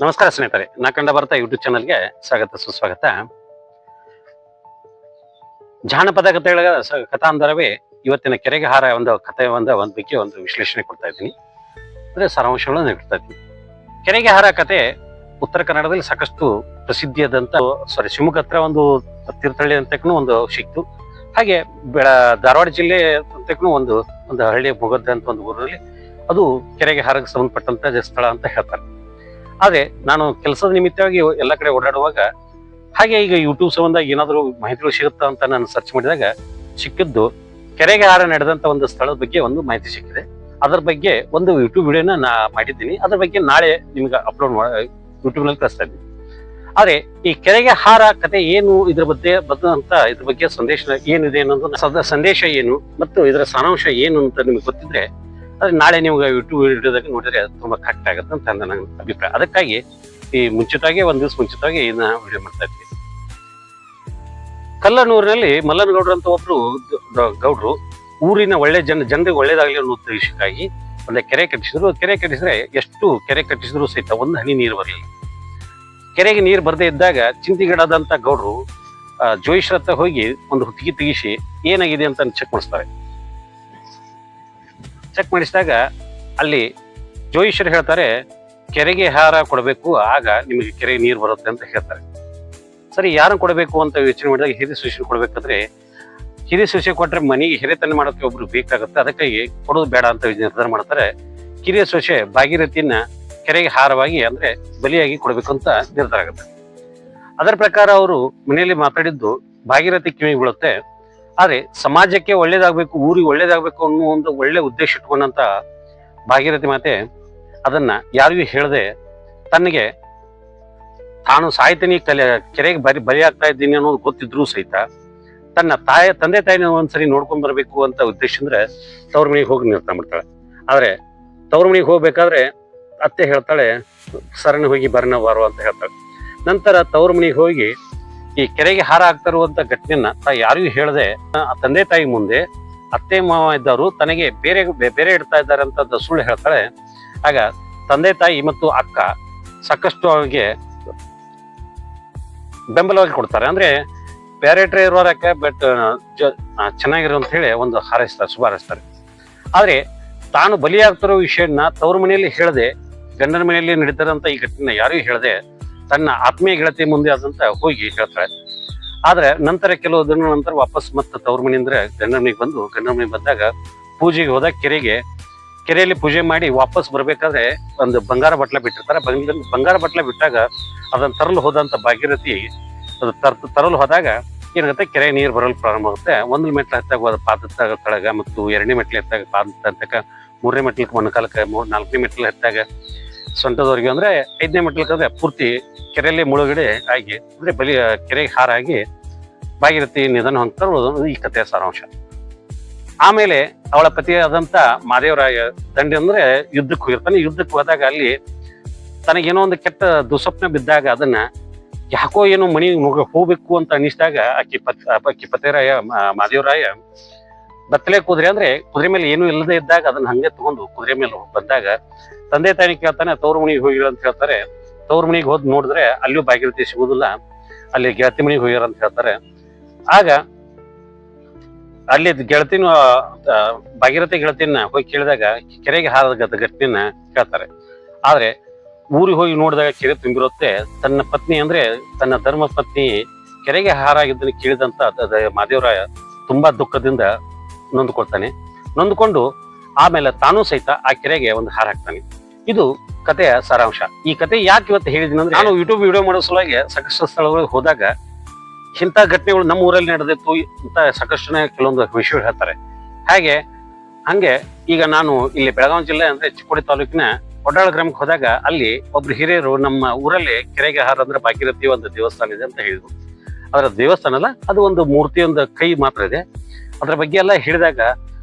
ನಮಸ್ಕಾರ ಸ್ನೇಹಿತರೆ, ನಾ ಕಂಡ ಭಾರತ ಯೂಟ್ಯೂಬ್ ಚಾನಲ್ಗೆ ಸ್ವಾಗತ, ಸುಸ್ವಾಗತ. ಜಾನಪದ ಕಥೆಗಳ ಕಥಾಂಧರವೇ ಇವತ್ತಿನ ಕೆರೆಗೆ ಹಾರ ಒಂದು ಕಥೆ, ಒಂದು, ಒಂದ್ ಬಗ್ಗೆ ಒಂದು ವಿಶ್ಲೇಷಣೆ ಕೊಡ್ತಾ ಇದ್ದೀನಿ. ಅಂದ್ರೆ ಸಾರಾಂಶಗಳನ್ನು ನೀಡ್ತಾ ಇದ್ದೀನಿ. ಕೆರೆಗೆ ಹಾರ ಕತೆ ಉತ್ತರ ಕನ್ನಡದಲ್ಲಿ ಸಾಕಷ್ಟು ಪ್ರಸಿದ್ಧಿಯಾದಂತ ಸಾರಿ ಶಿವಮೊಗ್ಗ ಹತ್ರ ಒಂದು ತೀರ್ಥಹಳ್ಳಿ ಅಂತಕ್ಕೂ ಒಂದು ಸಿಕ್ತು ಹಾಗೆ ಬೆಳ, ಧಾರವಾಡ ಜಿಲ್ಲೆ ಅಂತಕ್ಕೂ ಒಂದು ಒಂದು ಹಳ್ಳಿ ಮುಗದ್ದ ಅಂತ ಒಂದು ಊರಲ್ಲಿ ಅದು ಕೆರೆಗೆ ಹಾರಕ್ಕೆ ಸಂಬಂಧಪಟ್ಟಂತ ಸ್ಥಳ ಅಂತ ಹೇಳ್ತಾರೆ. ಆದ್ರೆ ನಾನು ಕೆಲಸದ ನಿಮಿತ್ತವಾಗಿ ಎಲ್ಲ ಕಡೆ ಓಡಾಡುವಾಗ, ಹಾಗೆ ಈಗ ಯೂಟ್ಯೂಬ್ ಸಂಬಂಧ ಏನಾದರೂ ಮಾಹಿತಿಗಳು ಸಿಗುತ್ತಾ ಅಂತ ನಾನು ಸರ್ಚ್ ಮಾಡಿದಾಗ ಸಿಕ್ಕಿದ್ದು ಕೆರೆಗೆ ಹಾರ ನಡೆದಂತ ಒಂದು ಸ್ಥಳದ ಬಗ್ಗೆ ಒಂದು ಮಾಹಿತಿ ಸಿಕ್ಕಿದೆ. ಅದರ ಬಗ್ಗೆ ಒಂದು ಯೂಟ್ಯೂಬ್ ವಿಡಿಯೋನ ನಾ ಮಾಡಿದ್ದೀನಿ. ಅದ್ರ ಬಗ್ಗೆ ನಾಳೆ ನಿಮ್ಗೆ ಅಪ್ಲೋಡ್ ಯೂಟ್ಯೂಬ್ನಲ್ಲಿ ಕಳಿಸ್ತಾ ಇದ್ದೀನಿ. ಆದ್ರೆ ಈ ಕೆರೆಗೆ ಹಾರ, ಕತೆ ಏನು, ಇದ್ರ ಬಗ್ಗೆ ಬದ್ದಂತ ಇದ್ರ ಬಗ್ಗೆ ಸಂದೇಶ ಏನಿದೆ ಅನ್ನೋದು ಸದ ಸಂದೇಶ ಏನು ಮತ್ತು ಇದರ ಸಾರಾಂಶ ಏನು ಅಂತ ನಿಮ್ಗೆ ಗೊತ್ತಿದ್ರೆ ಅದ್ರ ನಾಳೆ ನೀವು ಯೂಟ್ಯೂಬ್ ಇಡೋದಕ್ಕೆ ನೋಡಿದ್ರೆ ತುಂಬಾ ಕರೆಕ್ಟ್ ಆಗುತ್ತೆ ಅಂತ ನನ್ನ ಅಭಿಪ್ರಾಯ. ಅದಕ್ಕಾಗಿ ಈ ಮುಂಚಿತವಾಗಿ, ಒಂದ್ ದಿವಸ ಮುಂಚಿತವಾಗಿ ಇದನ್ನ ವಿಡಿಯೋ ಮಾಡ್ತಾ ಇದ್ವಿ. ಕಲ್ಲನೂರಿನಲ್ಲಿ ಮಲ್ಲನಗೌಡ್ರು ಅಂತ ಒಬ್ರು ಗೌಡ್ರು ಊರಿನ ಒಳ್ಳೆ ಜನ, ಜನರಿಗೆ ಒಳ್ಳೇದಾಗ್ಲಿ ಅನ್ನೋ ಉದ್ದೇಶಕ್ಕಾಗಿ ಒಂದು ಕೆರೆ ಕಟ್ಟಿಸಿದ್ರು. ಕೆರೆ ಕಟ್ಟಿಸಿದ್ರೆ ಎಷ್ಟು ಕೆರೆ ಕಟ್ಟಿಸಿದ್ರು ಸಹಿತ ಒಂದು ಹನಿ ನೀರು ಬರಲಿಲ್ಲ. ಕೆರೆಗೆ ನೀರು ಬರದೇ ಇದ್ದಾಗ ಚಿಂತಿಗಡದಂತ ಗೌಡ್ರು ಜೋಯಿಶ್ರತ್ತ ಹೋಗಿ ಒಂದು ಹುತ್ತಿಗೆ ತೆಗಿಸಿ ಏನಾಗಿದೆ ಅಂತ ಚೆಕ್ ಮಾಡಿಸ್ತಾರೆ. ಚೆಕ್ ಮಾಡಿಸಿದಾಗ ಅಲ್ಲಿ ಜೋಯಿಶ್ವರ್ ಹೇಳ್ತಾರೆ, ಕೆರೆಗೆ ಹಾರ ಕೊಡಬೇಕು, ಆಗ ನಿಮಗೆ ಕೆರೆಗೆ ನೀರು ಬರುತ್ತೆ ಅಂತ ಹೇಳ್ತಾರೆ. ಸರಿ ಯಾರು ಕೊಡಬೇಕು ಅಂತ ಯೋಚನೆ ಮಾಡಿದಾಗ ಹಿರಿಯ ಸೊಸೆ ಕೊಡಬೇಕಾದ್ರೆ, ಹಿರಿಯ ಸೊಸೆ ಕೊಟ್ಟರೆ ಮನೆಗೆ ಹಿರಿತನ ಮಾಡೋಕ್ಕೆ ಒಬ್ರು ಬೇಕಾಗುತ್ತೆ ಅದಕ್ಕಾಗಿ ಕೊಡೋದು ಬೇಡ ಅಂತ ನಿರ್ಧಾರ ಮಾಡ್ತಾರೆ. ಕಿರಿಯ ಸೊಸೆ ಭಾಗೀರಥಿನ ಕೆರೆಗೆ ಹಾರವಾಗಿ ಅಂದ್ರೆ ಬಲಿಯಾಗಿ ಕೊಡಬೇಕು ಅಂತ ನಿರ್ಧಾರ ಆಗುತ್ತೆ. ಅದರ ಪ್ರಕಾರ ಅವರು ಮನೆಯಲ್ಲಿ ಮಾತಾಡಿದ್ದು ಭಾಗೀರಥಿ ಕಿವಿ ಬೀಳುತ್ತೆ ಆದ್ರೆ ಸಮಾಜಕ್ಕೆ ಒಳ್ಳೇದಾಗ್ಬೇಕು, ಊರಿಗೆ ಒಳ್ಳೇದಾಗ್ಬೇಕು ಅನ್ನೋ ಒಂದು ಒಳ್ಳೆ ಉದ್ದೇಶ ಇಟ್ಕೊಂಡಂತ ಭಾಗೀರಥಿ ಮಾತೆ ಅದನ್ನ ಯಾರಿಗೂ ಹೇಳದೆ ತನಗೆ ತಾನು ಸಾಯ್ತೀನಿ ಕಲೆ ಕೆರೆಗೆ ಬರಿ ಬಲಿ ಇದ್ದೀನಿ ಅನ್ನೋದು ಗೊತ್ತಿದ್ರು ಸಹಿತ ತನ್ನ ತಾಯ, ತಂದೆ ತಾಯಿನ ಒಂದ್ಸರಿ ನೋಡ್ಕೊಂಡ್ ಬರ್ಬೇಕು ಅಂತ ಉದ್ದೇಶ ಅಂದ್ರೆ ತವ್ರ ಮನೆಗೆ ಹೋಗಿ ನಿರ್ತಾ ಮಾಡ್ತಾಳೆ. ಆದ್ರೆ ತವ್ರ ಮನೆಗೆ ಹೋಗ್ಬೇಕಾದ್ರೆ ಅತ್ತೆ ಹೇಳ್ತಾಳೆ, ಸರಣ ಹೋಗಿ ಬರ್ನ ಬಾರೋ ಅಂತ ಹೇಳ್ತಾಳೆ. ನಂತರ ತವ್ರ ಮನೆಗೆ ಹೋಗಿ ಈ ಕೆರೆಗೆ ಹಾರ ಆಗ್ತಾ ಇರುವಂತ ಘಟನೆಯನ್ನ ತಾ ಯಾರಿಗೂ ಹೇಳದೆ ತಂದೆ ತಾಯಿ ಮುಂದೆ ಅತ್ತೆ ಮಾವ ಇದ್ದವರು ತನಗೆ ಬೇರೆ ಬೇರೆ ಇಡ್ತಾ ಇದ್ದಾರೆ ಅಂತ ಸುಳ್ಳು ಹೇಳ್ತಾಳೆ ಆಗ ತಂದೆ ತಾಯಿ ಮತ್ತು ಅಕ್ಕ ಸಾಕಷ್ಟು ಅವರಿಗೆ ಬೆಂಬಲವಾಗಿ ಕೊಡ್ತಾರೆ. ಅಂದ್ರೆ ಬೇರೆ ಇರೋರಕ್ಕೆ ಬಟ್ ಚೆನ್ನಾಗಿರೋ ಅಂತ ಹೇಳಿ ಒಂದು ಹಾರೈಸ್ತಾರೆ ಶುಭ ಹಾರೈಸ್ತಾರೆ ಆದ್ರೆ ತಾನು ಬಲಿಯಾಗ್ತಿರೋ ವಿಷಯನ ತವ್ರ ಮನೆಯಲ್ಲಿ ಹೇಳದೆ, ಗಂಡನ ಮನೆಯಲ್ಲಿ ನಡೀತಾರಂತ ಈ ಘಟನೆ ಯಾರಿಗೂ ಹೇಳದೆ ತನ್ನ ಆತ್ಮೀಯ ಗೆಳತಿ ಮುಂದೆ ಆದಂತ ಹೋಗಿ ಹೇಳ್ತಾಳೆ ಆದ್ರೆ ನಂತರ ಕೆಲವು ದಿನ ನಂತರ ವಾಪಸ್ ಮತ್ತೆ ತವ್ರ ಮನೆಯಿಂದ ಬಂದು, ಗಂಡನ ಬಂದಾಗ ಪೂಜೆಗೆ ಹೋದಾಗ ಕೆರೆಗೆ, ಕೆರೆಯಲ್ಲಿ ಪೂಜೆ ಮಾಡಿ ವಾಪಸ್ ಬರ್ಬೇಕಾದ್ರೆ ಒಂದು ಬಂಗಾರ ಬಟ್ಲ ಬಿಟ್ಟಿರ್ತಾರೆ. ಬಂಗ- ಬಂಗಾರ ಬಟ್ಲ ಬಿಟ್ಟಾಗ ಅದನ್ನ ತರಲು ಹೋದಂತ ಭಾಗೀರಥಿ ಅದು ತರ್, ತರಲು ಹೋದಾಗ ಏನಾಗುತ್ತೆ? ಕೆರೆ ನೀರು ಬರಲು ಪ್ರಾರಂಭ ಆಗುತ್ತೆ. ಒಂದು ಮೆಟ್ಲು ಹತ್ತಾಗ ಹೋದ ಪಾದ ತಳಗ ಮತ್ತು ಎರಡನೇ ಮೆಟ್ಲು ಎತ್ತಾಗ ಪಾದ ಮೂರನೇ ಮೆಟ್ಲಕ್ಕೆ ಕಾಲಕ್ಕೆ ಮೂರ್ ನಾಲ್ಕನೇ ಮೆಟ್ಲು ಹತ್ತಾಗ ಸೊಂಟದವರೆಗೆ ಅಂದ್ರೆ ಐದನೇ ಮೆಟ್ಲಕ್ಕೆ ಅಂದ್ರೆ ಪೂರ್ತಿ ಕೆರೆಯಲ್ಲಿ ಮುಳುಗಡೆ ಆಗಿ, ಅಂದ್ರೆ ಬಲಿ ಕೆರೆಗೆ ಹಾರಾಗಿ ಭಾಗೀರಥಿ ನಿಧನ ಹೊಂದ್ತಾರೆ ಈ ಕಥೆಯ ಸಾರಾಂಶ. ಆಮೇಲೆ ಅವಳ ಪತಿಯಾದಂತ ಮಾದೇವರಾಯ ದಂಡಿ ಅಂದ್ರೆ ಯುದ್ಧಕ್ಕೆ ಹೋಗಿರ್ತಾನೆ. ಯುದ್ಧಕ್ಕೆ ಹೋದಾಗ ಅಲ್ಲಿ ತನಗೇನೋ ಒಂದು ಕೆಟ್ಟ ದುಸ್ವಪ್ನ ಬಿದ್ದಾಗ ಅದನ್ನ ಯಾಕೋ ಏನೋ ಮನಿ ಹೋಗ್ಬೇಕು ಅಂತ ಅನಿಸಿದಾಗ ಆಕಿ ಪತ್ ಆಕಿ ಪತಿರಾಯ ಮಾದೇವರಾಯ ಬತ್ತಲೆ ಕುದುರೆ ಅಂದ್ರೆ ಕುದುರೆ ಮೇಲೆ ಏನೂ ಇಲ್ಲದೆ ಇದ್ದಾಗ ಅದನ್ನ ಹಂಗೆ ತಗೊಂಡು ಕುದುರೆ ಮೇಲೆ ಬಂದಾಗ ತಂದೆ ತಾಯಿ ಕೇಳ್ತಾನೆ, ತವ್ರ ಮನಿಗೆ ಹೋಗಿರ ಅಂತ ಹೇಳ್ತಾರೆ. ತವ್ರ ಮನಿಗೆ ಹೋದ್ ನೋಡಿದ್ರೆ ಅಲ್ಲಿಯೂ ಭಾಗ್ಯತೆ ಸಿಗುದಿಲ್ಲ. ಅಲ್ಲಿ ಗೆಳತಿ ಮನಿಗೆ ಹೋಗ್ಯಾರ ಅಂತ ಹೇಳ್ತಾರೆ. ಆಗ ಅಲ್ಲಿ ಗೆಳತಿನ ಭಾಗೀರಥಿ ಗೆಳತಿನ ಹೋಗಿ ಕೇಳಿದಾಗ ಕೆರೆಗೆ ಹಾರದ ಘಟನೆಯನ್ನ ಕೇಳ್ತಾರೆ. ಆದ್ರೆ ಊರಿಗೆ ಹೋಗಿ ನೋಡಿದಾಗ ಕೆರೆ ತುಂಬಿರುತ್ತೆ. ತನ್ನ ಪತ್ನಿ ಅಂದ್ರೆ ತನ್ನ ಧರ್ಮ ಪತ್ನಿ ಕೆರೆಗೆ ಹಾರಾಗಿದ್ದನ್ನು ಕೇಳಿದಂತ ಮಾದೇವರಾಯ ತುಂಬಾ ದುಃಖದಿಂದ ನೊಂದ್ಕೊಳ್ತಾನೆ. ನೊಂದ್ಕೊಂಡು ಆಮೇಲೆ ತಾನೂ ಸಹಿತ ಆ ಕೆರೆಗೆ ಒಂದು ಹಾರ ಹಾಕ್ತಾನೆ. ಇದು ಕಥೆಯ ಸಾರಾಂಶ. ಈ ಕತೆ ಯಾಕೆ ಇವತ್ತು ಹೇಳಿದ್ದೀನಿ ಅಂದ್ರೆ ನಾನು ಯೂಟ್ಯೂಬ್ ವಿಡಿಯೋ ಮಾಡೋ ಸಲುವಾಗಿ ಸಾಕಷ್ಟು ಸ್ಥಳಗಳಿಗೆ ಹೋದಾಗ ಇಂಥ ಘಟನೆಗಳು ನಮ್ಮ ಊರಲ್ಲಿ ನಡೆದಿತ್ತು ಅಂತ ಸಾಕಷ್ಟು ಕೆಲವೊಂದು ವಿಷಯ ಹೇಳ್ತಾರೆ. ಹಾಗೆ, ಹಂಗೆ ಈಗ ನಾನು ಇಲ್ಲಿ ಬೆಳಗಾವಿ ಜಿಲ್ಲೆ ಅಂದ್ರೆ ಚಿಕ್ಕೋಡಿ ತಾಲೂಕಿನ ಒಡ್ಡಾಳ ಗ್ರಾಮಕ್ಕೆ ಹೋದಾಗ ಅಲ್ಲಿ ಒಬ್ರು ಹಿರಿಯರು ನಮ್ಮ ಊರಲ್ಲಿ ಕೆರೆಗೆ ಹಾರ ಅಂದ್ರೆ ಭಾಗೀರಥಿ ಒಂದು ದೇವಸ್ಥಾನ ಇದೆ ಅಂತ ಹೇಳಿದ್ರು. ಅದರ ದೇವಸ್ಥಾನ ಅಲ್ಲ, ಅದು ಒಂದು ಮೂರ್ತಿ ಒಂದು ಕೈ ಮಾತ್ರ ಇದೆ. ಅದರ ಬಗ್ಗೆ ಎಲ್ಲ ಹೇಳಿದಾಗ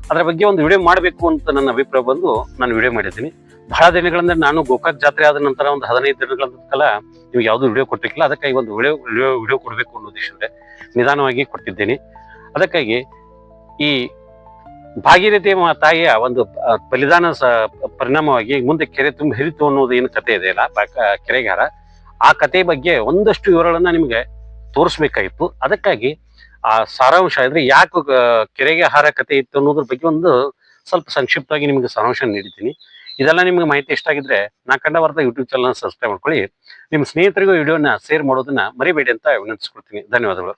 ಅದ್ರ ಬಗ್ಗೆ ಒಂದು ವಿಡಿಯೋ ಮಾಡಬೇಕು ಅಂತ ನನ್ನ ಅಭಿಪ್ರಾಯ ಬಂದು ನಾನು ವಿಡಿಯೋ ಮಾಡಿದ್ದೀನಿ. ಬಹಳ ದಿನಗಳಿಂದ ನಾನು ಗೋಕಾಕ್ ಜಾತ್ರೆ ಆದ ನಂತರ ಒಂದು ಹದಿನೈದು ದಿನಗಳ ಕಾಲ ನಿಮ್ಗೆ ಯಾವ್ದು ವಿಡಿಯೋ ಕೊಟ್ಟಿಲ್ಲ ಅದಕ್ಕಾಗಿ ಒಂದು ವಿಡಿಯೋ ವಿಡಿಯೋ ಕೊಡಬೇಕು ಅನ್ನೋ ಉದ್ದೇಶದಿಂದ ನಿಧಾನವಾಗಿ ಕೊಟ್ಟಿದ್ದೀನಿ. ಅದಕ್ಕಾಗಿ ಈ ಭಾಗೀರಥಿ ತಾಯಿಯ ಒಂದು ಬಲಿದಾನ ಪರಿಣಾಮವಾಗಿ ಮುಂದೆ ಕೆರೆ ತುಂಬಿ ಹಿರಿತು ಅನ್ನೋದು ಏನು ಕತೆ ಇದೆಯಲ್ಲ ಕೆರೆಗಾರ. ಆ ಕತೆ ಬಗ್ಗೆ ಒಂದಷ್ಟು ವಿವರಗಳನ್ನ ನಿಮಗೆ ತೋರಿಸ್ಬೇಕಾಗಿತ್ತು. ಅದಕ್ಕಾಗಿ ಆ ಸಾರಾಂಶ ಅಂದ್ರೆ ಯಾಕೆ ಕೆರೆಗೆ ಆಹಾರ ಕತೆ ಇತ್ತು ಅನ್ನೋದ್ರ ಬಗ್ಗೆ ಒಂದು ಸ್ವಲ್ಪ ಸಂಕ್ಷಿಪ್ತವಾಗಿ ನಿಮ್ಗೆ ಸಾರಾಂಶ ನೀಡ್ತೀನಿ ಇದೆಲ್ಲ ನಿಮ್ಗೆ ಮಾಹಿತಿ ಇಷ್ಟ ಆಗಿದ್ರೆ ನಾ ಕಂಡ ವಾರ್ತಾ ಯೂಟ್ಯೂಬ್ ಚಾನಲ್ ಸಬ್ಸ್ಕ್ರೈಬ್ ಮಾಡ್ಕೊಳ್ಳಿ. ನಿಮ್ಮ ಸ್ನೇಹಿತರಿಗೂ ವಿಡಿಯೋನ ಶೇರ್ ಮಾಡೋದನ್ನ ಮರಿಬೇಡಿ ಅಂತ ವಿನಂತಿಸ್ಕೊಳ್ತೀನಿ ಧನ್ಯವಾದಗಳು.